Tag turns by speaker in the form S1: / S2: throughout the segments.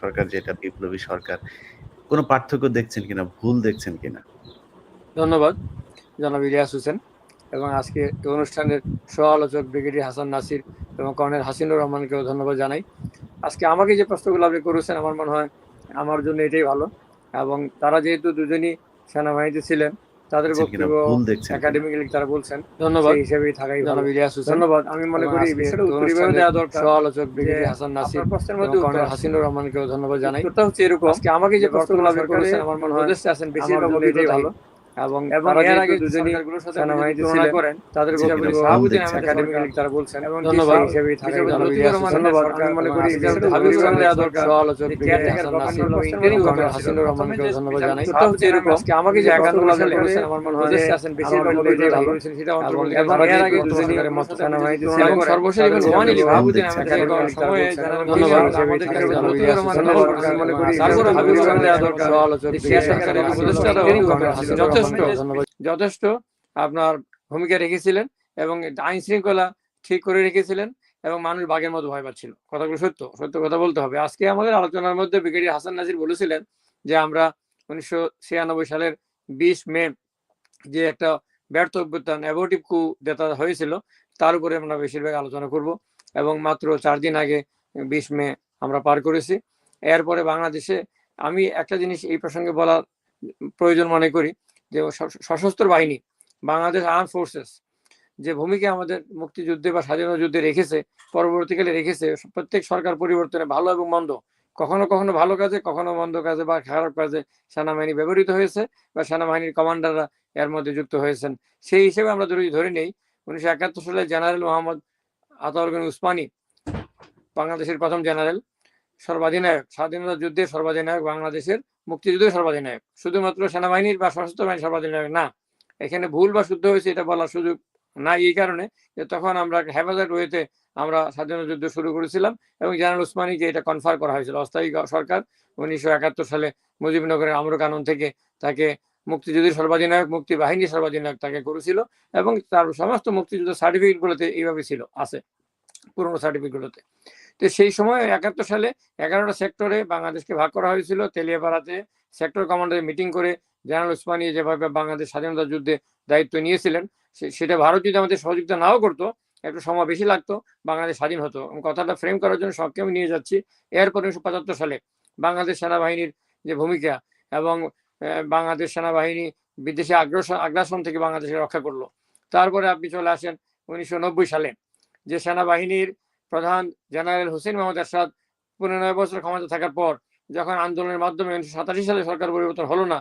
S1: সরকার যেটা, বিপ্লবী সরকার, কোনো পার্থক্য দেখছেন কিনা, ভুল দেখছেন কিনা?
S2: ধন্যবাদ, জনাব ইলিয়াস হোসেন। এবং আজকে অনুষ্ঠানের সহ আলোচক ব্রিগেডিয়ার হাসান নাসির এবং কর্নেল হাসিনুর রহমানকেও ধন্যবাদ জানাই। আজকে আমাকে যে প্রশ্নগুলো আপনি করেছেন, আমার মনে হয় আমার জন্য এটাই ভালো। এবং তারা যেহেতু দুজনই সেনাবাহিনীতে ছিলেন তাদের বক্তব্য? একাডেমিক্যালি তারা বলছেন। ধন্যবাদ। হিসেবে থাকাই ভালো। ইলিয়াস ধন্যবাদ। আমি মনে করি বিষয়টা উত্তর দেওয়া দরকার। সহ আলোচক ব্রিগেডিয়ার হাসান নাসির প্রশ্নের মধ্যে কর্নেল হাসিনুর রহমানকেও ধন্যবাদ জানাই। কথা হচ্ছে এরকম। আজকে আমাকে যে প্রশ্নগুলো আপনি করেছেন আমার মনে হয় আছেন বেশিরভাগ ভালো। এবং
S3: এবং এর আগে সরকারগুলোর সাথে তুলনা করেন
S2: তাদের। তারা বলছেন এবং
S3: ধন্যবাদ।
S2: ধন্যবাদ আমি মনে করি দরকার হাসিনুর রহমানকে ধন্যবাদ জানাই হচ্ছে এরকম আমাকে যে
S3: যে
S2: একাডেমিগুলো
S3: একাডেমিগুলো
S2: করেছেন
S3: করেছেন,
S2: আমার মনে হয়
S3: আছেন, বেশিরভাগ
S2: বলব
S3: লোকই
S2: এটাই
S3: ভালো।
S2: ভালো সেটা
S3: এবং-
S2: অন্তর্বর্তীকালীন
S3: এবং
S2: সরকার
S3: এর আগে
S2: সরকারের মত সেনাবাহিনীতে
S3: তুলনা
S2: ছিলেন এবং
S3: করেন।
S2: সর্বশেষ
S3: তাদের
S2: এবং
S3: বক্তব্য
S2: জওয়ানি
S3: ভুল
S2: শাহাবুদ্দিন
S1: দেখছেন।
S2: আহমেদ
S3: একাডেমিক
S2: একাডেমিক
S3: সময়ে
S2: সময়ে
S3: যারা
S2: ধন্যবাদ
S3: আমাদের
S2: আমাদের
S3: কাছে
S2: জনাব
S3: লতিফুর
S2: ইলিয়াস
S3: রহমান
S2: হোসেন
S3: দরকার।
S2: আমি মনে করি
S3: তারপরে
S2: বিষয়টা
S3: হাবিবুর যথেষ্ট-
S2: যথেষ্ট আপনার ভূমিকা রেখেছিলেন এবং আইন শৃঙ্খলা ঠিক করে রেখেছিলেন এবং মানুষ বাঘের মতো ভয় পাচ্ছিল। কথাগুলো সত্য সত্য কথা বলতে হবে। আজকে আমাদের আলোচনার মধ্যে ব্রিগেডিয়ার হাসান নাজির বলেছিলেন যে আমরা উনিশশো ছিয়ানব্বই সালের বিশ মে যে একটা ব্যর্থ অভ্যুত্থান অ্যাবোটিভ কু দেতা হয়েছিল তার উপরে আমরা বেশিরভাগ আলোচনা করব এবং মাত্র চার দিন আগে বিশ মে আমরা পার করেছি। এরপরে বাংলাদেশে আমি একটা জিনিস এই প্রসঙ্গে বলার প্রয়োজন মনে করি যে সশস্ত্র বাহিনী, বাংলাদেশ আর্ম ফোর্সেস যে ভূমিকা আমাদের মুক্তিযুদ্ধে বা স্বাধীনতা যুদ্ধে রেখেছে, পরবর্তীকালে রেখেছে প্রত্যেক সরকার পরিবর্তনে ভালো এবং মন্দ, কখনো কখনো ভালো কাজে, কখনো মন্দ কাজে বা খারাপ কাজে সেনাবাহিনী ব্যবহৃত হয়েছে বা সেনাবাহিনীর কমান্ডাররা এর মধ্যে যুক্ত হয়েছেন। সেই হিসেবে আমরা যদি ধরে নেই, উনিশশো একাত্তর সালে জেনারেল মোহাম্মদ আতাউর গনি উসমানী, বাংলাদেশের প্রথম জেনারেল, সর্বাধিনায়ক, স্বাধীনতা যুদ্ধে সর্বাধিনায়ক বাংলাদেশের মুক্তিযুদ্ধের সর্বাধিনায়ক। শুধুমাত্র সেনাবাহিনীর বা সশস্ত্র বাহিনীর সর্বাধিনায়ক না, এখানে ভুল বা শুদ্ধ হয়েছে এটা বলার সুযোগ না এই কারণে যে তখন আমরা হেফাজত ওয়েতে আমরা স্বাধীনতা যুদ্ধ শুরু করেছিলাম এবং জেনারেল উসমানীকে এটা কনফার করা হয়েছিল। অস্থায়ী সরকার উনিশশো একাত্তর সালে মুজিবনগরের আমর কানুন থেকে তাকে মুক্তিযুদ্ধের সর্বাধিনায়ক, মুক্তি বাহিনীর সর্বাধিনায়ক তাকে করেছিল এবং তার সমস্ত মুক্তিযুদ্ধ সার্টিফিকেটগুলোতে এইভাবে ছিল, আছে পুরনো সার্টিফিকেটগুলোতে তো সেই সময় একাত্তর সালে এগারোটা সেক্টরে বাংলাদেশকে ভাগ করা হয়েছিল। তেলিয়াপাড়াতে সেক্টর কমান্ডারে মিটিং করে জেনারেল উসমানী যেভাবে বাংলাদেশ স্বাধীনতা যুদ্ধে দায়িত্ব নিয়েছিলেন সেটা ভারত যদি আমাদের সহযোগিতা নাও করতো, একটু সময় বেশি লাগতো, বাংলাদেশ স্বাধীন হতো। কথাটা ফ্রেম করার জন্য সবকে আমি নিয়ে যাচ্ছি। এরপর উনিশশো পঁচাত্তর সালে বাংলাদেশ সেনাবাহিনীর যে ভূমিকা এবং বাংলাদেশ সেনাবাহিনী বিদেশি আগ্রাসন আগ্রাসন থেকে বাংলাদেশকে রক্ষা করল। তারপরে আপনি চলে আসেন উনিশশো নব্বই সালে, যে সেনাবাহিনীর প্রধান জেনারেল হোসেন মোহাম্মদ এরশাদ পনেরো বছর ক্ষমতা থাকার পর যখন আন্দোলনের মাধ্যমে উনিশশো সাতাশি সালে সরকার পরিবর্তন হলো না,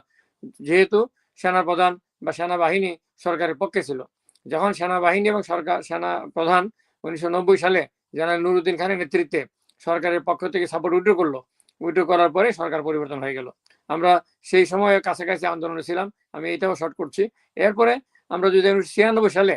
S2: যেহেতু সেনাপ্রধান বা সেনাবাহিনী সরকারের পক্ষে ছিল। যখন সেনাবাহিনী এবং সরকার সেনা প্রধান উনিশশো নব্বই সালে জেনারেল নুরুদ্দিন খানের নেতৃত্বে সরকারের পক্ষ থেকে সাপোর্ট উইড্রো করল উইড্রো করার পরে সরকার পরিবর্তন হয়ে গেল। আমরা সেই সময়ে কাছাকাছি আন্দোলনে ছিলাম, আমি এটাও শর্ট করছি। এরপরে আমরা যদি উনিশশো ছিয়ানব্বই সালে,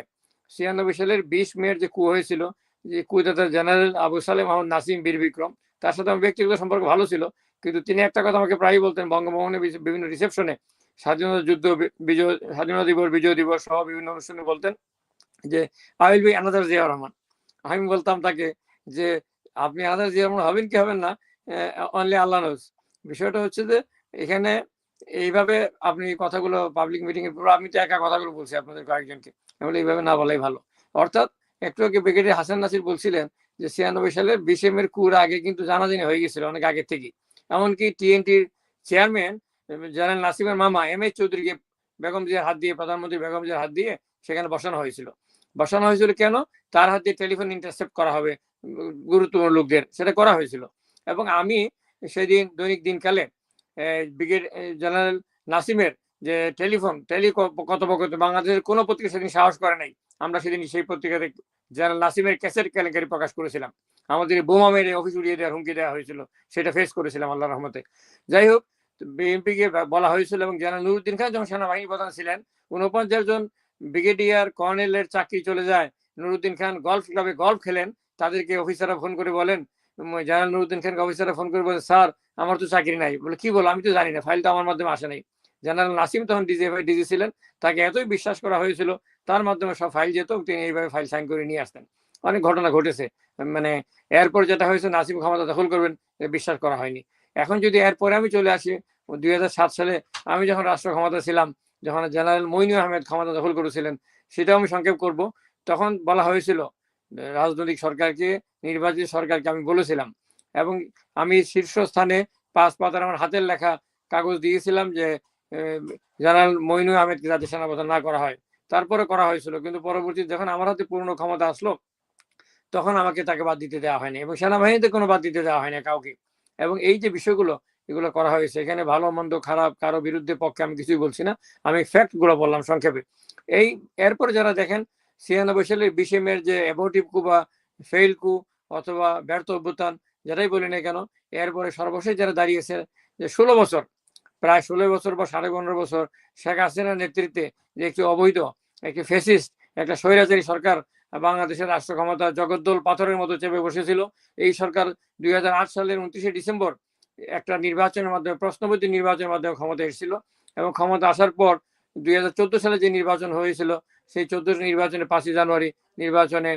S2: ছিয়ানব্বই সালের বিশ মের যে কু হয়েছিল যে কুয়েতার জেনারেল আবু সালেম মোহাম্মদ নাসিম বীর বিক্রম। তার সাথে আমার ব্যক্তিগত সম্পর্ক ভালো ছিল, কিন্তু তিনি একটা কথা আমাকে প্রায়ই বলতেন, বঙ্গভবনে বিভিন্ন রিসেপশনে স্বাধীনতা যুদ্ধ বিজয়, স্বাধীনতা দিবস, বিজয় দিবস সহ বিভিন্ন অনুষ্ঠানে বলতেন যে I will be another Zia Rahman আমি বলতাম তাকে যে, আপনি আনাদার জিয়া রহমান হবেন কি হবেন না? অনলি আল্লাহ নোজ বিষয়টা হচ্ছে যে, এখানে এইভাবে আপনি কথাগুলো পাবলিক মিটিং এর পুরো আমি তো একা কথাগুলো বলছি আপনাদের কয়েকজনকে। এইভাবে না বলাই ভালো। অর্থাৎ একটু আগে ব্রিগেডিয়ার হাসান নাসির বলছিলেন যে ছিয়ানব্বই সালে বিশে মের কুর আগে কিন্তু জানাজানি হয়ে গেছিল অনেক আগে থেকেই। এমনকি টিএনটির চেয়ারম্যান জেনারেল নাসিমের মামা এম এস চৌধুরীকে বেগম জিয়ার হাত দিয়ে, প্রধানমন্ত্রী বেগম জিয়ার হাত দিয়ে সেখানে বসানো হয়েছিল। বসানো হয়েছিল কেন? তার হাত দিয়ে টেলিফোন ইন্টারসেপ্ট করা হবে, গুরুত্বপূর্ণ লোকদের, সেটা করা হয়েছিল। এবং আমি সেদিন দৈনিক দিনকালে ব্রিগেড জেনারেল নাসিমের যে টেলিফোন টেলি কথোপকথন, বাংলাদেশের কোনো পত্রিকা সেদিন সাহস করে নাই। আমরা সেদিন সেই পত্রিকাতে জেনারেল নাসিমের ক্যাসেট কেলেঙ্কারি প্রকাশ করেছিলাম, আমাদের বোমা মেরে অফিস উড়িয়ে দেওয়ার হুমকি দেওয়া হয়েছিল, সেটা ফেস করেছিলাম আল্লাহ রহমতে। যাই হোক বিএনপিকে বলা হয়েছিল এবং জেনারেল নুরুদ্দিন খান যখন সেনাবাহিনী প্রধান ছিলেন উনপঞ্চাশ জন ব্রিগেডিয়ার কর্নেলের চাকরি চলে যায়, নুরুদ্দিন খান গলফ ক্লাবে গলফ খেলেন, তাদেরকে অফিসাররা ফোন করে বলেন জেনারেল নুরুদ্দিন খানকে অফিসাররা ফোন করে বলেন, স্যার, আমার তো চাকরি নাই। বলে, কি বলো? আমি তো জানি না ফাইলটা আমার মাধ্যমে আসে নাই। জেনারেল নাসিম তখন ডিজি ডিজি ছিলেন, তাকে এতই বিশ্বাস করা হয়েছিল, তার মাধ্যমে সব ফাইল যেত, তিনি এইভাবে ফাইল সাইন করে নিয়ে আসতেন। অনেক ঘটনা ঘটেছে মানে এরপর যেটা হয়েছে, নাসিম ক্ষমতা দখল করবেন বিশ্বাস করা হয়নি। এখন যদি এরপরে আমি চলে আসি, দুই হাজার সাত সালে আমি যখন রাষ্ট্র ক্ষমতা ছিলাম, যখন জেনারেল মইনু আহমেদ ক্ষমতা দখল করেছিলেন, সেটাও আমি সংক্ষেপ করব। তখন বলা হয়েছিল, রাজনৈতিক সরকারকে, নির্বাচিত সরকারকে আমি বলেছিলাম, এবং আমি শীর্ষস্থানে পাঁচ পাতার আমার হাতের লেখা কাগজ দিয়েছিলাম যে জেনারেল মইনু আহমেদকে যাতে সেনাপ্রধান না করা হয়। তারপরে করা হয়েছিল, কিন্তু পরবর্তী যখন আমার হাতে পূর্ণ ক্ষমতা আসলো, তখন আমাকে তাকে বাদ দিতে দেওয়া হয়নি এবং সেনাবাহিনীতে কোনো বাদ দিতে দেওয়া হয়নি কাউকে। এবং এই যে বিষয়গুলো, এগুলো করা হয়েছে, এখানে ভালো, মন্দ, খারাপ, কারও বিরুদ্ধে, পক্ষে আমি কিছুই বলছি না। আমি ফ্যাক্টগুলো বললাম সংক্ষেপে। এই, এরপরে যারা দেখেন, ছিয়ানব্বই সালের বিশে মের যে অ্যাবোটিভ কু বা ফেইল কু অথবা ব্যর্থ অভ্যুত্থান যারাই বলি না কেন, এরপরে সর্বশেষ যারা দাঁড়িয়েছে, যে ষোলো বছর প্রায় ষোলো বছর বা সাড়ে পনেরো বছর শেখ হাসিনার নেতৃত্বে যে একটি অবৈধ, একটি ফেসিস্ট একটা স্বৈরাচারী সরকার বাংলাদেশের রাষ্ট্র ক্ষমতা জগদ্দল পাথরের মতো চেপে বসেছিল, এই সরকার দুই হাজার আট সালের উনত্রিশে ডিসেম্বর একটা নির্বাচনের মাধ্যমে প্রশ্নবদ্ধ নির্বাচনের মাধ্যমে ক্ষমতা এসেছিল এবং ক্ষমতা আসার পর দুই হাজার চোদ্দ সালে যে নির্বাচন হয়েছিল, সেই চোদ্দ নির্বাচনে পাঁচই জানুয়ারি নির্বাচনে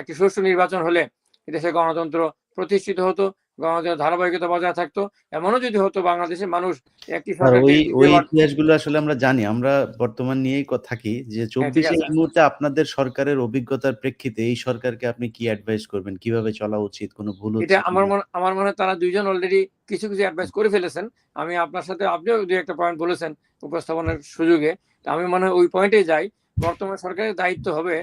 S2: একটি সুষ্ঠু নির্বাচন হলে দেশে গণতন্ত্র প্রতিষ্ঠিত হতো গণতন্ত্রের ধারাবাহিকতা বজায় থাকতো। এমনও যদি হতো বাংলাদেশের মানুষ একটি
S1: ওই ওই ইতিহাসগুলো আসলে আমরা জানি আমরা বর্তমান নিয়েই থাকি যে চব্বিশে এই মুহূর্তে আপনাদের সরকারের অভিজ্ঞতার প্রেক্ষিতে এই সরকারকে আপনি কি অ্যাডভাইস করবেন? কীভাবে চলা উচিত? কোনো ভুল
S2: এটা আমার মনে আমার মনে হয় তারা দুইজন অলরেডি কিছু কিছু অ্যাডভাইস করে ফেলেছেন। আমি আপনার সাথে আপনিও দুই একটা পয়েন্ট বলেছেন উপস্থাপনের সুযোগে। আমি মনে হয় ওই পয়েন্টে যাই বর্তমান সরকারের দায়িত্ব হবে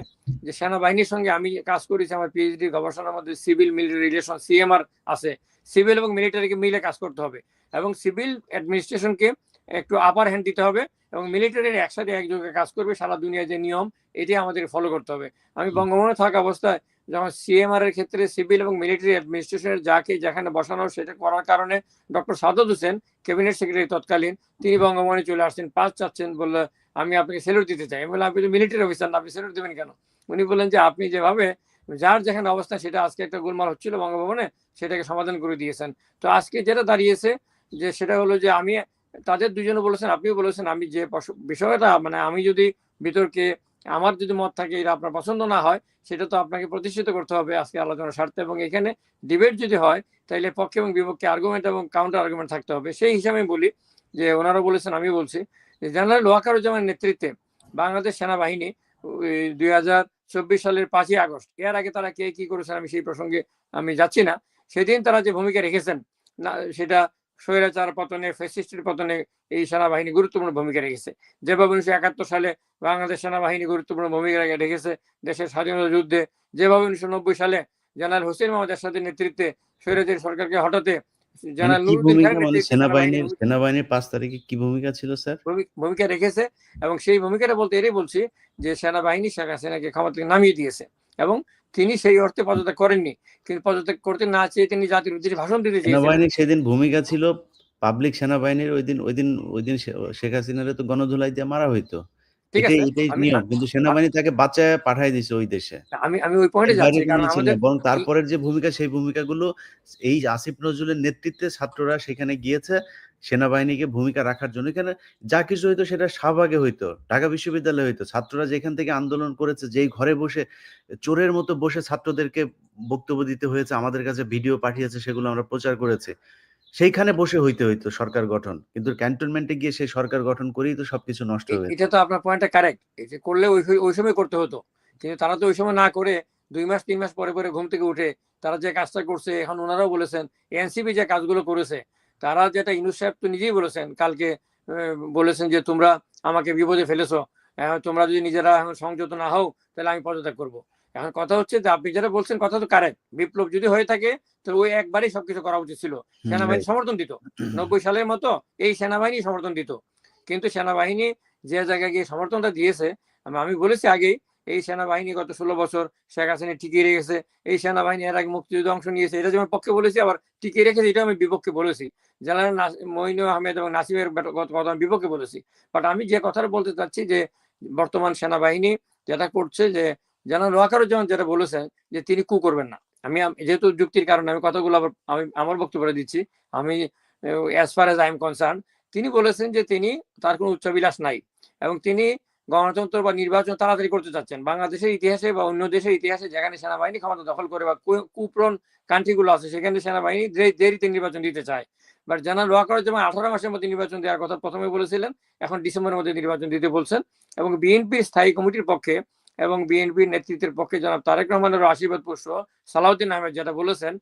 S2: যে সেনাবাহিনীর সঙ্গে আমি কাজ করেছি আমার পিএইচডি গবেষণার মধ্যে সিভিল মিলিটারি রিলেশন সিএমআর আছে। সিভিল এবং মিলিটারিকে মিলে কাজ করতে হবে এবং সিভিল অ্যাডমিনিস্ট্রেশনকে একটু আপার হ্যান্ড দিতে হবে এবং মিলিটারির একসাথে একযোগে কাজ করবে সারা দুনিয়ার যে নিয়ম এটি আমাদের ফলো করতে হবে। আমি বঙ্গবন্ধু থাকা অবস্থায় যখন সিএমআর এর ক্ষেত্রে সিভিল এবং মিলিটারি অ্যাডমিনিস্ট্রেশনের যাকে যেখানে বসানো সেটা করার কারণে doctor Sadat Hossain cabinet secretary তৎকালীন তিনি বঙ্গভবনে চলে আসছেন পাঁচ চাচ্ছেন বললে আমি আপনাকে সেলুট দিতে চাই। আমি আপনি মিলিটারি অফিসার না, আপনি সেলুট দেবেন কেন? উনি বললেন যে, আপনি যেভাবে, যার যেখানে অবস্থা সেটা আজকে একটা গোলমাল হচ্ছিল বঙ্গভবনে, সেটাকে সমাধান করে দিয়েছেন। তো আজকে যেটা দাঁড়িয়েছে, যে সেটা হলো যে, আমি, তাদের দুজনে বলেছেন, আপনিও বলেছেন, আমি যে বিষয়টা মানে আমি যদি বিতর্কে আমার যদি মত থাকে, এটা আপনার পছন্দ না হয়, সেটা তো আপনাকে প্রতিষ্ঠিত করতে হবে আজকে আলোচনার স্বার্থে। এবং এখানে ডিবেট যদি হয় তাহলে পক্ষে এবং বিপক্ষে আর্গুমেন্ট এবং কাউন্টার আর্গুমেন্ট থাকতে হবে। সেই হিসাবে বলি, যে ওনারা বলেছেন আমি বলছি জেনারেল ওয়াকারুজ্জামানের নেতৃত্বে বাংলাদেশ সেনাবাহিনী দুই হাজার চব্বিশ সালের পাঁচই আগস্ট, এর আগে তারা কে কি করেছেন আমি সেই প্রসঙ্গে আমি যাচ্ছি না। সেদিন তারা যে ভূমিকা রেখেছেন, না, সেটা স্বৈরাচার পতনে ফেসিস্টের পতনে এই সেনাবাহিনী গুরুত্বপূর্ণ ভূমিকা রেখেছে। যেভাবে উনিশশো একাত্তর সালে বাংলাদেশ সেনাবাহিনী গুরুত্বপূর্ণ ভূমিকা রেখেছে দেশের স্বাধীনতা যুদ্ধে। যেভাবে উনিশশো নব্বই সালে জেনারেল হোসেন মোহাম্মদ এরশাদের নেতৃত্বে স্বৈরাচারী সরকারকে হটাতে
S1: মানে সেনাবাহিনীর সেনাবাহিনীর পাঁচ তারিখে কি ভূমিকা ছিল স্যার?
S2: ভূমিকা রেখেছে এবং সেই ভূমিকাটা বলতে বলছি যে সেনাবাহিনী শেখ হাসিনাকে ক্ষমতা থেকে নামিয়ে দিয়েছে এবং তিনি সেই অর্থে পদত্যাগ করেননি। কিন্তু পদত্যাগ করতে না চেয়ে তিনি জাতির উদ্দেশ্যে ভাষণ দিতে
S1: সেনাবাহিনীর সেদিন ভূমিকা ছিল পাবলিক সেনাবাহিনীর ওই দিন ওই দিন ওই দিন শেখ হাসিনারে তো গণধুলাই দিয়ে মারা হইতো। কিন্তু সেনাবাহিনী তাকে বাঁচায় পাঠাই দিছে ওই দেশে।
S2: আমি আমি ওই পয়েন্টে যাচ্ছি কারণ আমাদের
S1: বরং তারপরের যে ভূমিকা সেই ভূমিকাগুলো এই আসিফ নজরুলের নেতৃত্বে ছাত্ররা সেখানে গিয়েছে সেনাবাহিনীকে ভূমিকা রাখার জন্য। এখানে যা কিছু হইতো সেটা শাহবাগে হইতো ঢাকা বিশ্ববিদ্যালয়ে হইতো। ছাত্ররা যেখান থেকে আন্দোলন করেছে যেই ঘরে বসে চোরের মতো বসে ছাত্রদেরকে বক্তব্য দিতে হয়েছে আমাদের কাছে ভিডিও পাঠিয়েছে সেগুলো আমরা প্রচার করেছি। সেইখানে বসে হইতে হইতো সরকার গঠন। কিন্তু ক্যান্টনমেন্টে গিয়ে সেই সরকার গঠন করেই তো সবকিছু নষ্ট হয়ে
S2: এটা তো আপনার পয়েন্টটা কারেক্ট এটা করলে ওই ওই সময় করতে হতো। কিন্তু তারা তো ওই সময় না করে দুই মাস তিন মাস পরে পরে ঘুম থেকে উঠে তারা যে কাজটা করছে এখন ওনারাও বলেছেন এনসিপি যে কাজগুলো করেছে তারা যেটা ইনুস সাহেব তো নিজেই বলেছেন কালকে বলেছেন যে তোমরা আমাকে বিপদে ফেলেছো তোমরা যদি নিজেরা সংযত না হও তাহলে আমি পদত্যাগ করব। এখন কথা হচ্ছে যে আপনি যেটা বলছেন কথা তো কারেক্ট বিপ্লব যদি হয়ে থাকে তো ওই একবারই সবকিছু করা উচিত ছিল। সেনাবাহিনী সমর্থন দিত। নব্বই সালের মতো এই সেনাবাহিনী সমর্থন দিত। কিন্তু সেনাবাহিনী যে জায়গায় গিয়ে সমর্থনটা দিয়েছে আমি বলেছি আগেই এই সেনাবাহিনী গত ষোলো বছর শেখ হাসিনা টিকিয়ে রেখেছে। এই সেনাবাহিনী এর আগে মুক্তিযুদ্ধ অংশ নিয়েছে। এটা যেমন পক্ষে বলেছি আবার টিকিয়ে রেখেছে এটা আমি বিপক্ষে বলেছি। জেনারেল মইনু আহমেদ এবং নাসিমের কথা আমি বিপক্ষে বলেছি। বাট আমি যে কথাটা বলতে চাচ্ছি যে বর্তমান সেনাবাহিনী যেটা করছে যে জেনারেল যেমন যেটা বলেছেন যে তিনি কু করবেন না। আমি যেহেতু যুক্তির কারণে আমি কথাগুলো আমি আমার বক্তব্য দিচ্ছি, আমি as far as I am concerned তিনি বলেছেন যে তিনি, তার কোনো উচ্চাবিলাস নাই। এবং তিনি গণতন্ত্র বা নির্বাচন তাড়াতাড়ি করতে চাচ্ছেন। বাংলাদেশের ইতিহাসে বা অন্য দেশের ইতিহাসে যেখানে সেনাবাহিনী ক্ষমতা দখল করে বা কু- কুপ্রন কান্ট্রিগুলো আছে, সেখানে সেনাবাহিনী দেরিতে নির্বাচন দিতে চায়। বাট জেনারেল ওয়াকার যেমন আঠারো মাসের মধ্যে নির্বাচন দেওয়ার কথা প্রথমে বলেছিলেন, এখন ডিসেম্বরের মধ্যে নির্বাচন দিতে বলছেন। এবং বিএনপির স্থায়ী কমিটির পক্ষে এবং বিএনপির নেতৃত্বের পক্ষে জনাব তারেক রহমানের আশীর্বাদ পুষ্প সালাউদ্দিন আহমেদ যেটা বলেছেন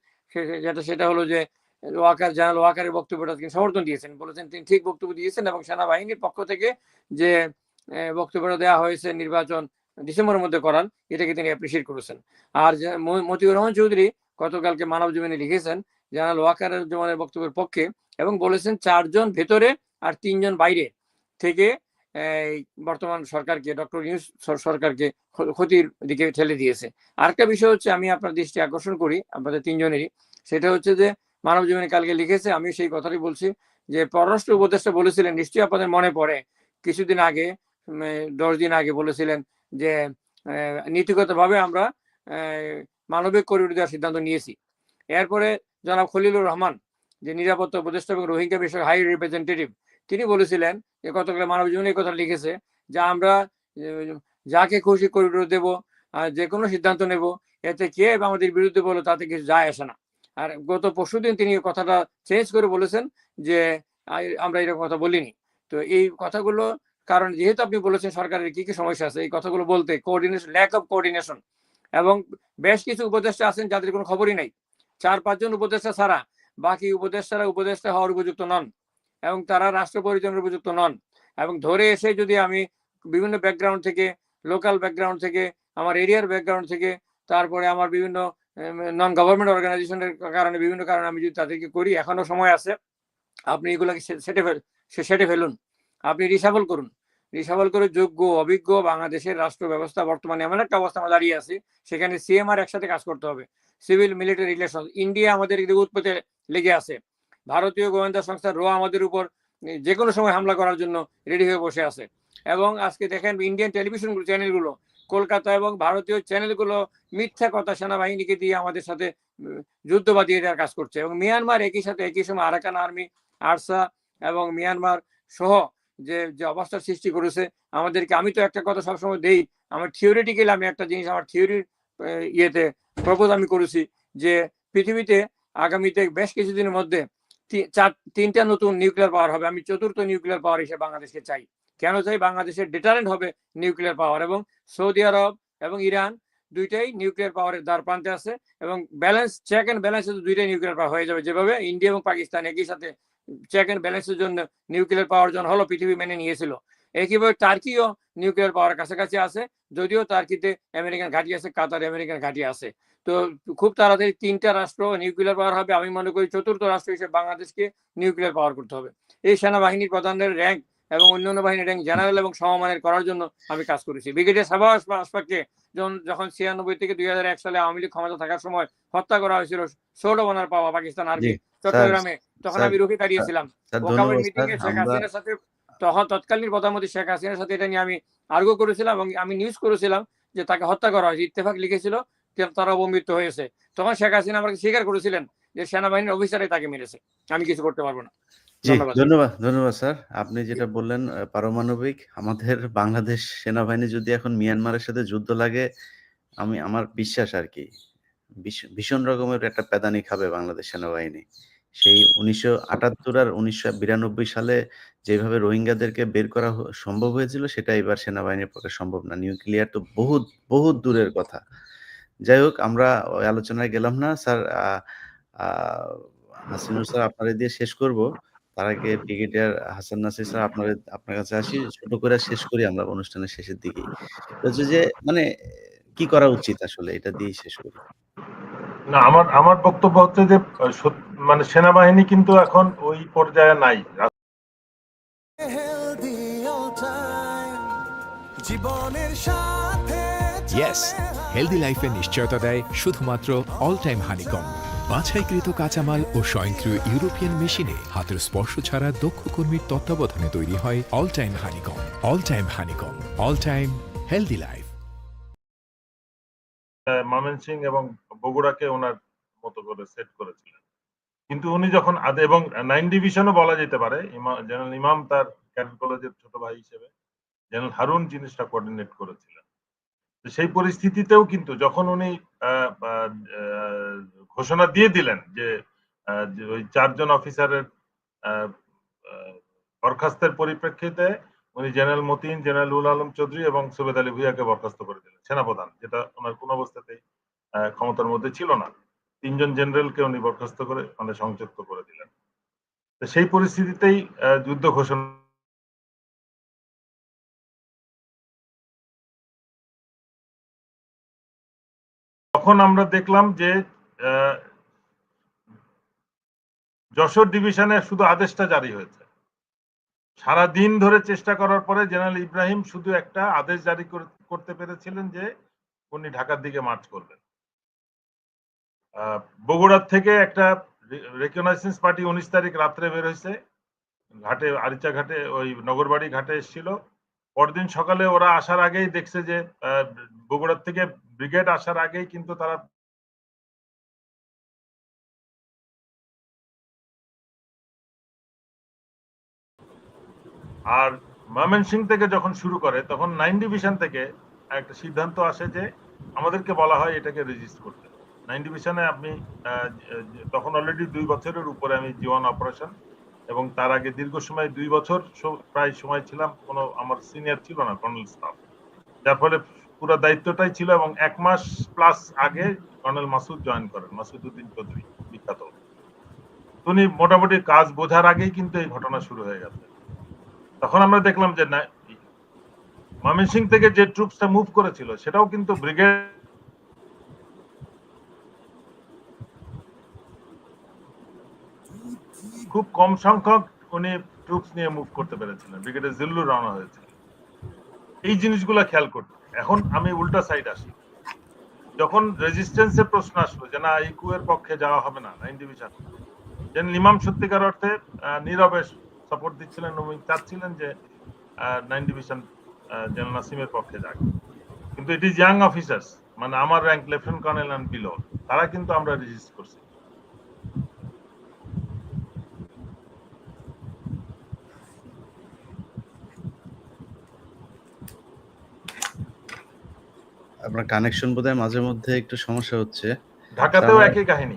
S2: যেটা, সেটা হলো যে, ওয়াকার, জেনারেল ওয়াকারের বক্তব্যটা তিনি সমর্থন দিয়েছেন। বলেছেন তিনি ঠিক বক্তব্য দিয়েছেন এবং সেনাবাহিনীর পক্ষ থেকে যে বক্তব্যটা দেওয়া হয়েছে নির্বাচন ডিসেম্বরের মধ্যে করান, এটাকে তিনি অ্যাপ্রিসিয়েট করেছেন। আর মতিউর রহমান চৌধুরী গতকালকে মানব জীবনে লিখেছেন, জেনারেল ওয়াকারের জমানের বক্তব্যের পক্ষে এবং বলেছেন চারজন ভেতরে আর তিনজন বাইরে থেকে বর্তমান সরকারকে, ডক্টর সরকারকে ক্ষতির দিকে ঠেলে দিয়েছে। আরেকটা বিষয় হচ্ছে, আমি আপনার দৃষ্টি আকর্ষণ করি, আপনাদের তিনজনেরই। সেটা হচ্ছে যে, মানব জীবনে কালকে লিখেছে, আমি সেই কথাটি বলছি যে, পররাষ্ট্র উপদেষ্টা বলেছিলেন, নিশ্চয়ই আপনাদের মনে পড়ে, কিছুদিন আগে দশ দিন আগে বলেছিলেন যে নীতিগতভাবে আমরা মানবিক করিডোর দেওয়ার সিদ্ধান্ত নিয়েছি। এরপরে জনাব খলিলুর রহমান, যে নিরাপত্তা উপদেষ্টা এবং রোহিঙ্গা বিষয়ক হাই রিপ্রেজেন্টেটিভ তিনি বলেছিলেন যে গতকাল মানব জীবনে এই কথা লিখেছে যে আমরা যাকে খুশি করিডোর দেব, আর যে কোনো সিদ্ধান্ত নেব, এতে কে আমাদের বিরুদ্ধে বলো, তাতে কিছু যায় আসে না। আর গত পরশুদিন তিনি কথাটা চেঞ্জ করে বলেছেন যে আমরা এরকম কথা বলিনি। তো এই কথাগুলো, কারণ যেহেতু আপনি বলেছেন সরকারের কি কি সমস্যা আছে, এই কথাগুলো বলতে কোঅর্ডিনেশন ল্যাক অফ কোঅর্ডিনেশন এবং বেশ কিছু উপদেষ্টা আছেন যাদের কোনো খবরই নাই। চার পাঁচজন উপদেষ্টা ছাড়া, বাকি উপদেষ্টারা উপদেষ্টা হওয়ার উপযুক্ত নন। এবং তারা রাষ্ট্র পরিচালনার উপযুক্ত নন। এবং ধরে এসে যদি আমি বিভিন্ন ব্যাকগ্রাউন্ড থেকে লোকাল ব্যাকগ্রাউন্ড থেকে, আমার এরিয়ার ব্যাকগ্রাউন্ড থেকে, তারপরে আমার বিভিন্ন নন গভর্নমেন্ট অর্গানাইজেশনের কারণে, বিভিন্ন কারণে আমি যদি তাদেরকে করি, এখনও সময় আছে, আপনি এগুলোকে সেটে ফেল সেটে ফেলুন। আপনি রিসাবল করুন। রিসাবল করে যোগ্য, অভিজ্ঞ বাংলাদেশের রাষ্ট্র ব্যবস্থা বর্তমানে এমন একটা অবস্থা আমরা দাঁড়িয়ে আছি, সেখানে সিএমআর একসাথে কাজ করতে হবে। সিভিল মিলিটারি রিলেশন ইন্ডিয়া আমাদের উৎপত্তি লেগে আছে। ভারতীয় গোয়েন্দা সংস্থা র আমাদের উপর যে কোনো সময় হামলা করার জন্য রেডি হয়ে বসে আছে। এবং আজকে দেখেন ইন্ডিয়ান টেলিভিশন চ্যানেলগুলো কলকাতা এবং ভারতীয় চ্যানেলগুলো মিথ্যা কথা সেনাবাহিনীকে দিয়ে আমাদের সাথে যুদ্ধ বাঁধিয়ে দেওয়ার কাজ করছে। এবং মিয়ানমার একই সাথে একই সময় আরাকান আর্মি আরসা এবং মিয়ানমার সহ যে যে অবস্থার সৃষ্টি করেছে, আমাদেরকে আমি তো একটা কথা সবসময় দেই, আমার থিওরিটিক্যালি আমি একটা জিনিস, আমার থিওরির ইয়েতে প্রপোজ আমি করেছি যে পৃথিবীতে আগামীতে বেশ কিছুদিনের মধ্যে তিনটা নতুন নিউক্লিয়ার পাওয়ার হবে। আমি চতুর্থ নিউক্লিয়ার পাওয়ার হিসেবে বাংলাদেশকে চাই। কেন চাই? বাংলাদেশের ডিটারেন্ট হবে নিউক্লিয়ার পাওয়ার এবং সৌদি আরব এবং ইরান দুইটাই নিউক্লিয়ার পাওয়ারের দ্বার প্রান্তে আছে এবং ব্যালেন্স চেক অ্যান্ড ব্যালেন্স দুইটাই নিউক্লিয়ার পাওয়ার হয়ে যাবে। যেভাবে ইন্ডিয়া এবং পাকিস্তান একই সাথে চেক অ্যান্ড ব্যালেন্সের জন্য নিউক্লিয়ার পাওয়ার জন্য হলো পৃথিবী মেনে নিয়েছিল। একইভাবে টার্কিও নিউক্লিয়ার পাওয়ার কাছাকাছি আছে, যদিও টার্কিতে আমেরিকান ঘাঁটি আছে, কাতার আমেরিকান ঘাঁটি আছে। তো খুব তাড়াতাড়ি তিনটা রাষ্ট্র নিউক্লিয়ার পাওয়ার হবে। আমি মনে করি চতুর্থ রাষ্ট্র হিসেবে বাংলাদেশকে নিউক্লিয়ার পাওয়ার করতে হবে। এই সেনাবাহিনীর প্রধানের র্যাঙ্ক এবং অন্যান্য বাহিনীর র্যাঙ্ক জেনারেল এবং সমমানের করার জন্য আমি কাজ করেছি। ব্রিগেডিয়ার সাবাস আশফাককে যখন যখন ছিয়ানব্বই থেকে দুই হাজার এক সালে আওয়ামী লীগ ক্ষমতা থাকার সময় হত্যা করা হয়েছিল ষোলো বানার পাওয়া পাকিস্তান আর্মি চট্টগ্রামে। তখন আমি রুখে দাঁড়িয়েছিলাম।
S1: স্যার
S2: মিটিং এ শেখ হাসিনার সাথে তখন তৎকালীন প্রধানমন্ত্রী শেখ হাসিনার সাথে এটা নিয়ে আমি আর্গো করেছিলাম এবং আমি নিউজ করেছিলাম যে তাকে হত্যা করা হয়েছে। ইত্তেফাক লিখেছিল তারা অবমৃত হয়েছে? তখন শেখ হাসিনা আমাকে স্বীকার করেছিলেন যে সেনাবাহিনীর অফিসারে তাকে মেরেছে। আমি কিছু করতে পারব না। ধন্যবাদ।
S1: ধন্যবাদ ধন্যবাদ স্যার। আপনি যেটা বললেন পারমাণবিক আমাদের বাংলাদেশ সেনাবাহিনী যদি এখন মিয়ানমারের সাথে যুদ্ধ লাগে আমি আমার বিশ্বাস আর কি ভীষণ রকমের একটা প্যাদানি খাবে বাংলাদেশ সেনাবাহিনী। সেই উনিশশো আটাত্তর আর উনিশশো বিরানব্বই সালে যেভাবে রোহিঙ্গাদেরকে বের করা সম্ভব হয়েছিল সেটা এবার সেনাবাহিনীর পক্ষে সম্ভব না। নিউক্লিয়ার তো বহুত বহুত দূরের কথা। যাই হোক আমরা ওই আলোচনায় গেলাম না। স্যার হাসিনুর স্যার আপনারা দিয়ে শেষ করব। তার আগে ব্রিগেডিয়ার হাসান নাসির স্যার আপনার আপনার কাছে আসি। ছোট করে শেষ করি আমরা অনুষ্ঠানের শেষের তো হচ্ছে যে মানে কি করা উচিত আসলে? এটা দিয়ে শেষ করি।
S3: না আমার আমার বক্তব্য হচ্ছে যে মানে সেনাবাহিনী কিন্তু এখন ওই পর্যায়ে নাই।
S4: জীবনের সাথে
S5: ইয়েস হেলদি লাইফের নিশ্চয়তা দেয় শুধুমাত্র অল টাইম হানিকম বাছাইকৃত কাঁচামাল ও স্বয়ংক্রিয় ইউরোপিয়ান মেশিনে হাতের স্পর্শ ছাড়া দক্ষ কর্মীর তত্ত্বাবধানে তৈরি হয় all time Honeycomb all time Honeycomb all time healthy life
S3: এবং বগুড়াকে ওনার মতো করে সেট করেছিলেন। কিন্তু উনি যখন এবং নাইন ডিভিশনও বলা যেতে পারে জেনারেল ইমাম তার ক্যাডেট কলেজের ছোট ভাই হিসেবে, জেনারেল হারুন জিনিসটা কোঅর্ডিনেট করেছিলেন। সেই পরিস্থিতিতেও কিন্তু যখন উনি ঘোষণা দিয়ে দিলেন যে ওই চারজন অফিসারের বরখাস্তের পরিপ্রেক্ষিতে উনি জেনারেল মতিন, জেনারেল উল আলম চৌধুরী এবং সুবেদ আলী ভুইয়াকে বরখাস্ত করে দিলেন, সেনাপ্রধান, যেটা ওনার কোনো অবস্থাতেই ক্ষমতার মধ্যে ছিল না। তিনজন জেনারেলকে উনি বরখাস্ত করে মানে সংযুক্ত করে দিলেন। সেই পরিস্থিতিতেই যুদ্ধ ঘোষণা তখন আমরা দেখলাম যে যশোর ডিভিশনে শুধু আদেশটা জারি হয়েছে। সারা দিন ধরে চেষ্টা করার পরে জেনারেল ইব্রাহিম শুধু একটা আদেশ জারি করতে পেরেছিলেন যে, উনি ঢাকার দিকে মার্চ করবেন। বগুড়ার থেকে একটা রেকগনাইজেন্স পার্টি উনিশ তারিখ রাত্রে বের হয়েছে। ঘাটে, আরিচা ঘাটে, ওই নগরবাড়ি ঘাটে এসেছিল। পরদিন সকালে ওরা আসার আগেই দেখছে যে বগুড়ার থেকে ব্রিগেড আসার আগেই কিন্তু তারা আর ময়মনসিং থেকে যখন শুরু করে, তখন নাইন ডিভিশন থেকে একটা সিদ্ধান্ত আসে যে আমাদেরকে বলা হয় এটাকে রেজিস্টার করতে। নাইন ডিভিশনে আপনি তখন অলরেডি দুই বছরের উপরে আমি জীবন অপারেশন এবং তার আগে দীর্ঘ সময় দুই বছর প্রায় সময় ছিলাম, কোনো আমার সিনিয়র ছিল না কর্নেল স্টাফ যার ফলে পুরো দায়িত্বটাই ছিল এবং এক মাস প্লাস আগে কর্নেল মাসুদ জয়েন করেন মাসুদ উদ্দিন চৌধুরী, বিখ্যাত। উনি মোটামুটি কাজ বোঝার আগেই কিন্তু এই ঘটনা শুরু হয়ে গেছে। তখন আমরা দেখলাম যে না ময়মনসিং থেকে যে ট্রুপসটা মুভ করেছিল, সেটাও কিন্তু ব্রিগেড খুব কম সংখ্যক উনি ট্রুপস নিয়ে মুভ করতে পেরেছিলেন। ব্রিগেডে জিল্লু রওনা হয়েছিল। এই জিনিসগুলো খেয়াল করতে এখন আমি উল্টা সাইড আসি। যখন রেজিস্ট্যান্সের প্রশ্ন আসলো যে না ইকু এর পক্ষে যাওয়া হবে না নাইন ডিভিশন যেন ইমাম সত্যিকার অর্থে নীরবে সাপোর্ট দিচ্ছিলেন এবং চাচ্ছিলেন যে নাইন ডিভিশন জেনারেল নাসিমের পক্ষে যাক। কিন্তু ইট ইজ ইয়াং অফিসার্স মানে আমার rank lieutenant colonel and below তারা কিন্তু আমরা রেজিস্ট করছি।
S1: আপনার কানেকশন বোধহয় মাঝে মধ্যে একটু সমস্যা হচ্ছে।
S3: ঢাকাতেও একই কাহিনী।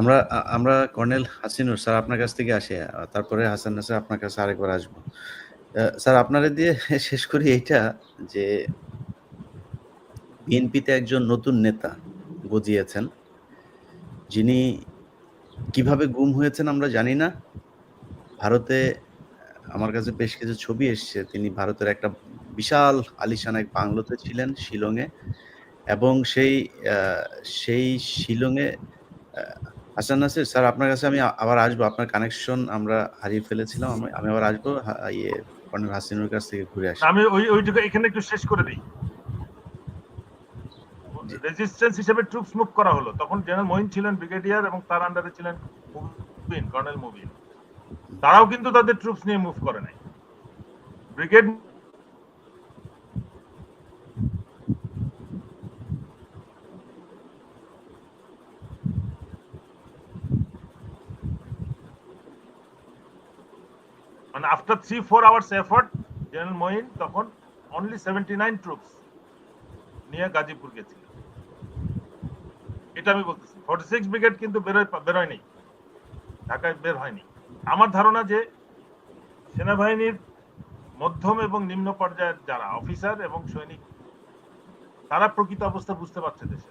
S1: আমরা আমরা কর্নেল হাসিনুর স্যার আপনার কাছ থেকে আসি। তারপরে হাসান নাসির আপনার কাছে আরেকবার আসব। স্যার আপনারা দিয়ে শেষ করি এইটা যে বিএনপিতে একজন নতুন নেতা গজিয়েছেন যিনি কীভাবে গুম হয়েছেন আমরা জানি না ভারতে আমার কাছে বেশ কিছু ছবি এসছে। তিনি ভারতের একটা বিশাল আলিশান এক বাংলোতে ছিলেন শিলংয়ে এবং সেই সেই শিলংয়ে আহ, হাসান নাসির স্যার আপনার কাছে আমি আবার আসব। আপনার কানেকশন আমরা হারিয়ে ফেলেছিলাম। আমি আমি আবার আসব ইয়ে কর্নেল হাসিনুর কাছ থেকে ঘুরে আসি।
S3: আমি ওই ওইটুকু এখানে একটু শেষ করে দিই। রেজিস্ট্যান্স হিসেবে ট্রুপস মুভ করা হলো। তখন জেনারেল মহিন ছিলেন ব্রিগেডিয়ার এবং তার আন্ডারে ছিলেন মুবিন কর্নেল মুবিন তারাও কিন্তু তাদের ট্রুপস নিয়ে মুভ করে নাই। ব্রিগেড মানে after three four hours effort general Mohin তখন অনলি সেভেন্টি নাইন ট্রুপস নিয়ে গাজীপুর গেছিল। এটা আমি বলতেছি। ফর্টি সিক্স ব্রিগেড কিন্তু বেরোয় বেরোয়নি। ঢাকায় বের হয়নি। আমার ধারণা যে সেনাবাহিনীর মধ্যম এবং নিম্ন পর্যায়ের যারা অফিসার এবং সৈনিক, তারা প্রকৃত অবস্থা বুঝতে পারছে দেশে।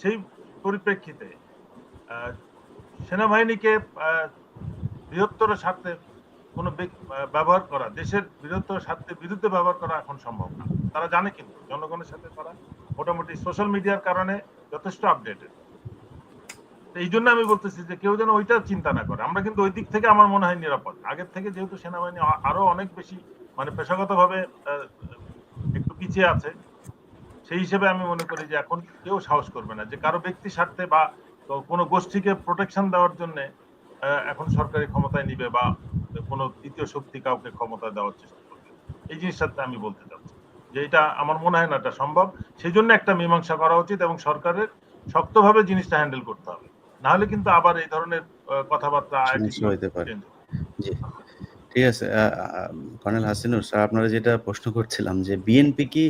S3: সেই পরিপ্রেক্ষিতে সেনাবাহিনীকে বৃহত্তর স্বার্থে কোনো ব্যবহার করা, দেশের বৃহত্তর স্বার্থের বিরুদ্ধে ব্যবহার করা এখন সম্ভব না। তারা জানে কিন্তু, জনগণের সাথে তারা মোটামুটি সোশ্যাল মিডিয়ার কারণে যথেষ্ট আপডেটেড এই জন্য আমি বলতেছি যে কেউ যেন ওইটা চিন্তা না করে। আমরা কিন্তু ওই দিক থেকে আমার মনে হয় নিরাপদ। আগের থেকে যেহেতু সেনাবাহিনী আরও অনেক বেশি মানে পেশাগতভাবে একটু পিছিয়ে আছে, সেই হিসেবে আমি মনে করি যে এখন কেউ সাহস করবে না। যে কারও ব্যক্তি স্বার্থে বা কোনো গোষ্ঠীকে প্রোটেকশন দেওয়ার জন্য এখন সরকারি ক্ষমতায় নিবে বা কোনো তৃতীয় শক্তি কাউকে ক্ষমতা দেওয়ার চেষ্টা করবে। এই জিনিসটাতে আমি বলতে চাচ্ছি যে এটা আমার মনে হয় না এটা সম্ভব। সেই জন্য একটা মীমাংসা করা উচিত এবং সরকারের শক্তভাবে জিনিসটা হ্যান্ডেল করতে হবে। না হলে কিন্তু আবার এই ধরনের কথাবার্তা
S1: হইতে পারে। জি। ঠিক আছে কর্নেল হাসিনুর স্যার আপনারা যেটা প্রশ্ন করছিলাম যে বিএনপি কি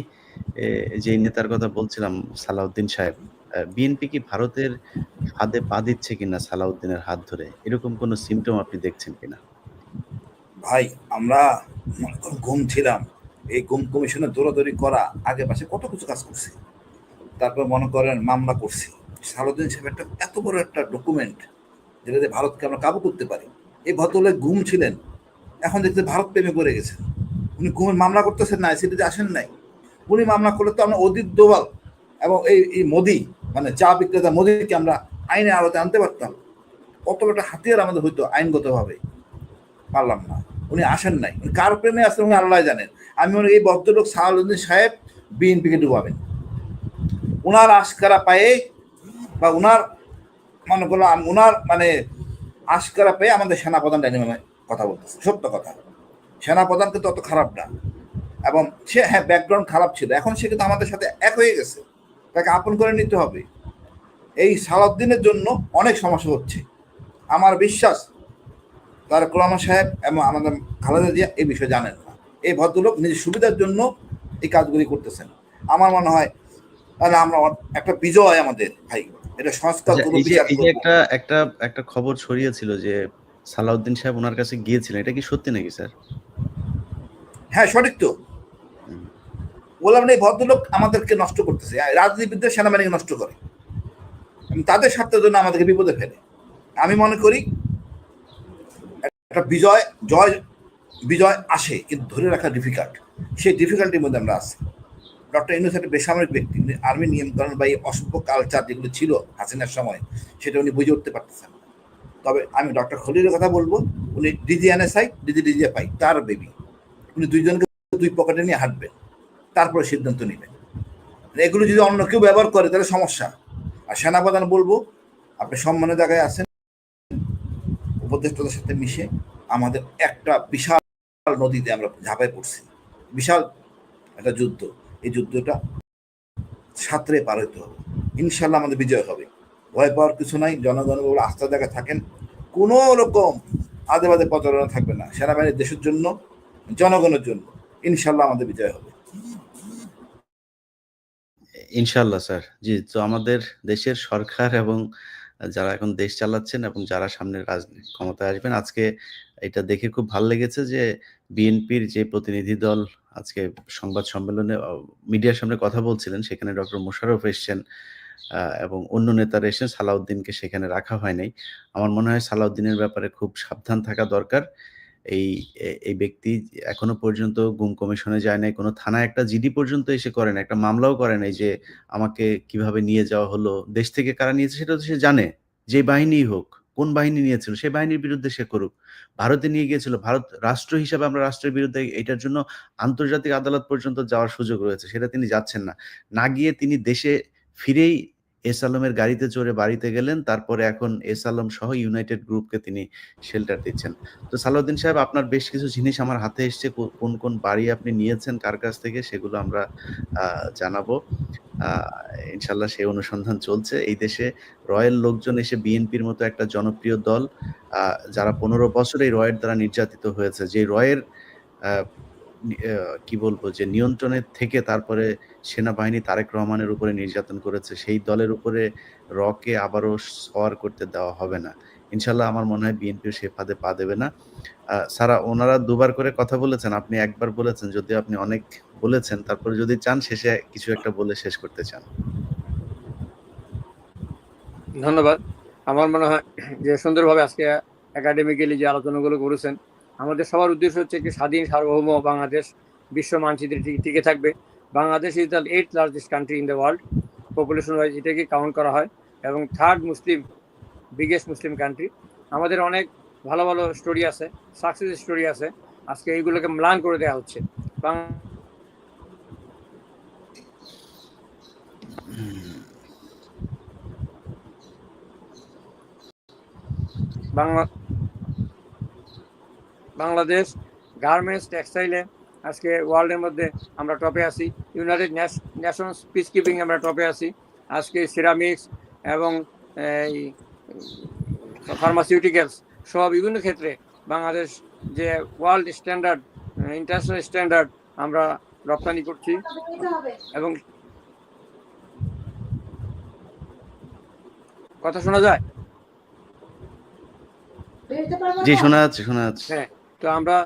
S1: যে নেতার কথা বলছিলাম সালাউদ্দিন সাহেব বিএনপি কি ভারতের ফাঁদে পা দিচ্ছে কিনা সালাউদ্দিনের হাত ধরে? এরকম কোনো সিমটম আপনি দেখছেন কিনা?
S6: ভাই আমরা মনে গুম ছিলাম। এই গুম কমিশনের দৌড়াদৌড়ি করা আগে পাশে কত কিছু কাজ করছি। তারপর মনে করেন মামলা করছি। সালুদ্দিন সাহেব একটা এত বড় একটা ডকুমেন্ট যেটাতে ভারতকে আমরা কাবু করতে পারি। এই ভদ্রলোক গুম ছিলেন, এখন দেখতে ভারত প্রেমে পড়ে গেছেন। উনি ঘুমের মামলা করতেছেন না সিটিতে আসেন নাই। উনি মামলা করলে তো আমরা অদিত দোবাল এবং এই এই মোদি মানে চা বিক্রেতা মোদিকে আমরা আইনের আলোতে আনতে পারতাম। কত একটা হাতিয়ার আমাদের হইতো আইনগতভাবে। পারলাম না। উনি আসেন নাই। উনি কার প্রেমে আসেন উনি আল্লাহ জানেন। আমি মনে এই ভদ্রলোক সাহালুদ্দিন সাহেব বিএনপিকে ডুবাবেন। ওনার আশকারা পায়ে বা উনার মনে করল উনার মানে আশকারা পেয়ে আমাদের সেনাপ্রধান ডাইনামে কথা বলতেছে, সত্য কথা। সেনাপ্রধান কিন্তু অত খারাপ না। এবং সে হ্যাঁ ব্যাকগ্রাউন্ড খারাপ ছিল। এখন সে কিন্তু আমাদের সাথে এক হয়ে গেছে। তাকে আপন করে নিতে হবে। এই সালাউদ্দিনের জন্য অনেক সমস্যা হচ্ছে। আমার বিশ্বাস তার কোরআন সাহেব এবং আমাদের খালেদা জিয়া এই বিষয়ে জানেন না। এই ভদ্রলোক নিজের সুবিধার জন্য এই কাজগুলি করতেছেন। আমার মনে হয়, তাহলে আমরা একটা বিজয় আমাদের, ভাই। এটা সংস্কার
S1: আচ্ছা, যে
S6: বিচার।
S1: একটা একটা একটা খবর ছড়িয়েছিল যে সালাউদ্দিন সাহেব ওনার কাছে গিয়েছিলেন এটা কি সত্যি নাকি স্যার?
S6: হ্যাঁ সঠিক তো। বললাম না এই ভদ্রলোক আমাদেরকে নষ্ট করতেছে রাজনীতিবিদদের সেনাবাহিনীকে নষ্ট করে। তাদের স্বার্থের জন্য আমাদেরকে বিপদে ফেলে। আমি মনে করি একটা বিজয় জয় বিজয় আসে কিন্তু ধরে রাখা ডিফিকাল্ট সেই ডিফিকাল্টির মধ্যে আমরা আছি। ডক্টর ইউনুস একটা বেসামরিক ব্যক্তি আর্মি নিয়মকানুন বা এই অসভ্য কালচার যেগুলো ছিল হাসিনার সময়, সেটা উনি বুঝে উঠতে পারতেছেন তবে আমি ডক্টর খলিলের কথা বলব, উনি ডিজি এনএসআই ডিজি ডিজি পাই, তার বেবি উনি দুইজনকে দুই পকেটে নিয়ে হাঁটবেন, তারপরে সিদ্ধান্ত নেবেন। এগুলো যদি অন্য কেউ ব্যবহার করে, তাহলে সমস্যা। আর সেনাপ্রধান বলব, আপনি সম্মানের জায়গায় আছেন, উপদেষ্টাদের সাথে মিশে আমাদের একটা বিশাল নদীতে আমরা ঝাঁপায় পড়ছি। বিশাল একটা যুদ্ধ। এই যুদ্ধটা সাঁতরে পার হতে হবে। ইনশাল্লাহ আমাদের বিজয় হবে। ভয় পাওয়ার কিছু নাই, জনগণের উপর আস্থা জায়গায় থাকেন। কোনো রকম আদে বাদে প্রচারণা থাকবে না। সেনাবাহিনীর দেশের জন্য, জনগণের জন্য। ইনশাল্লাহ আমাদের বিজয় হবে।
S1: ইনশাল্লাহ স্যার। জি, তো আমাদের দেশের সরকার এবং যারা এখন দেশ চালাচ্ছেন এবং যারা সামনে রাজনীতি ক্ষমতায় আসবেন, আজকে এটা দেখে খুব ভালো লেগেছে যে বিএনপির যে প্রতিনিধি দল আজকে সংবাদ সম্মেলনে মিডিয়ার সামনে কথা বলছিলেন, সেখানে ডক্টর মোশারফ এসছেন এবং অন্য নেতারা এসেছেন, সালাউদ্দিনকে সেখানে রাখা হয় নাই। আমার মনে হয় সালাউদ্দিনের ব্যাপারে খুব সাবধান থাকা দরকার। এই এই ব্যক্তি এখনও পর্যন্ত গুম কমিশনে যায় নাই। কোনো থানায় একটা জিডি পর্যন্ত এসে করেন একটা মামলাও করে নাই যে আমাকে কীভাবে নিয়ে যাওয়া হলো, দেশ থেকে কারা নিয়েছে সেটা তো সে জানে। যে বাহিনী হোক, কোন বাহিনী নিয়েছিল সেই বাহিনীর বিরুদ্ধে সে করুক। ভারতে নিয়ে গিয়েছিল, ভারত রাষ্ট্র হিসাবে আমরা রাষ্ট্রের বিরুদ্ধে এটার জন্য আন্তর্জাতিক আদালত পর্যন্ত যাওয়ার সুযোগ রয়েছে, সেটা তিনি যাচ্ছেন না। না গিয়ে তিনি দেশে ফিরেই এস আলমের গাড়িতে চড়ে বাড়িতে গেলেন, তারপরে এখন এস আলম সহ ইউনাইটেড গ্রুপকে তিনি শেল্টার দিচ্ছেন। তো সালাউদ্দিন সাহেব, আপনার বেশ কিছু জিনিস আমার হাতে এসছে কোন কোন বাড়ি আপনি নিয়েছেন, কার কাছ থেকে সেগুলো আমরা জানাব। ইনশাল্লাহ সেই অনুসন্ধান চলছে। এই দেশে রয়্যাল লোকজন এসে বিএনপির মতো একটা জনপ্রিয় দল যারা পনেরো বছর এই রয়ের দ্বারা নির্যাতিত হয়েছে। যে রয়ের কি বলব, যে নিয়ন্ত্রণের থেকে তারপরে সেনাবাহিনী তারেক রহমানের উপরে নির্যাতন করেছে, সেই দলের উপরে রকে আবারও সওয়ার করতে দেওয়া হবে না। ইনশাল্লাহ আমার মনে হয় বিএনপিও সে ফাঁদে পা দেবে না। সারা ওনারা দুবার করে কথা বলেছেন, আপনি একবার বলেছেন যদিও আপনি অনেক বলেছেন, তারপরে যদি চান, শেষে কিছু একটা বলে শেষ করতে চান।
S2: ধন্যবাদ। আমার মনে হয় যে সুন্দরভাবে আজকে একাডেমিক্যালি যে আলোচনাগুলো করেছেন আমাদের সবার উদ্দেশ্য হচ্ছে একটি স্বাধীন সার্বভৌম বাংলাদেশ বিশ্ব মানচিত্রে টিকে থাকবে। Bangladesh is the eight largest country in the world population wise এটাকে কাউন্ট করা হয় এবং third Muslim biggest Muslim country আমাদের অনেক ভালো ভালো স্টোরি আছে সাকসেস স্টোরি আছে। আজকে এইগুলোকে ম্লান করে দেওয়া হচ্ছে। বাংলা বাংলাদেশ গার্মেন্টস টেক্সটাইলে আজকে ওয়ার্ল্ডের মধ্যে আমরা টপে আছি। ইউনাইটেড নেশনস পিস কিপিং আমরা টপে আছি। আজকে সিরামিক্স এবং এই ফার্মাসিউটিক্যালস সহ বিভিন্ন ক্ষেত্রে বাংলাদেশ যে ওয়ার্ল্ড স্ট্যান্ডার্ড ইন্টারন্যাশনাল স্ট্যান্ডার্ড আমরা রপ্তানি করছি এবং কথা শোনা যায়?
S1: জি শোনা যাচ্ছে শোনা যাচ্ছে।
S2: হ্যাঁ। তো আমরা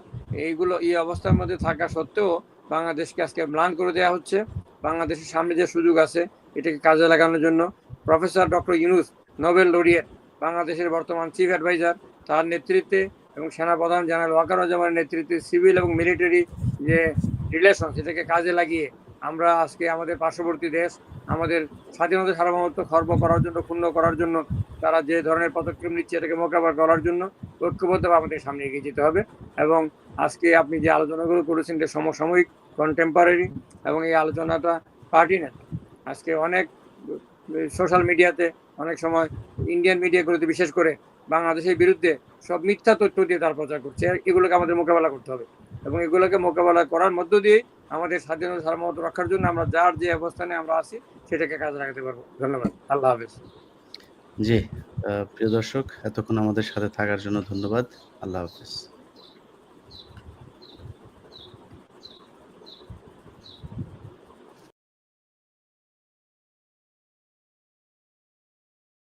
S2: এইগুলো, এই অবস্থার মধ্যে থাকা সত্ত্বেও বাংলাদেশকে আজকে ম্লান করে দেওয়া হচ্ছে। বাংলাদেশের সামনে যে সুযোগ আছে, এটাকে কাজে লাগানোর জন্য professor doctor Yunus Nobel laureate, বাংলাদেশের বর্তমান চিফ অ্যাডভাইজার, তার নেতৃত্বে এবং সেনাপ্রধান জেনারেল ওয়াকারুজ্জামানের নেতৃত্বে সিভিল এবং মিলিটারি যে রিলেশন, সেটাকে কাজে লাগিয়ে আমরা আজকে আমাদের পার্শ্ববর্তী দেশ, আমাদের স্বাধীনতা সার্বভৌমত্ব খর্ব করার জন্য, ক্ষুণ্ণ করার জন্য, তারা যে ধরনের পদক্ষেপ নিচ্ছে এটাকে মোকাবেলা করার জন্য ঐক্যবদ্ধভাবে আমাদের সামনে এগিয়ে যেতে হবে এবং আজকে আপনি যে আলোচনাগুলো করেছেন যে সমসাময়িক কন্টেম্পারারি এবং এই আলোচনাটা পার্টি না আজকে অনেক সোশ্যাল মিডিয়াতে অনেক সময় ইন্ডিয়ান মিডিয়াগুলোতে বিশেষ করে বাংলাদেশের বিরুদ্ধে সব মিথ্যা তথ্য দিয়ে তার প্রচার করছে। এগুলোকে আমাদের মোকাবেলা করতে হবে এবং এগুলোকে মোকাবেলা করার মধ্য দিয়ে আমাদের স্বাধীনতা সার্বভৌমত্ব রক্ষার জন্য আমরা যার যে অবস্থানে আমরা আছি, সেটাকে কাজে লাগাতে পারব। ধন্যবাদ। আল্লাহ হাফেজ।
S1: জি প্রিয় দর্শক, এতক্ষণ আমাদের সাথে থাকার জন্য ধন্যবাদ। আল্লাহ হাফিজ।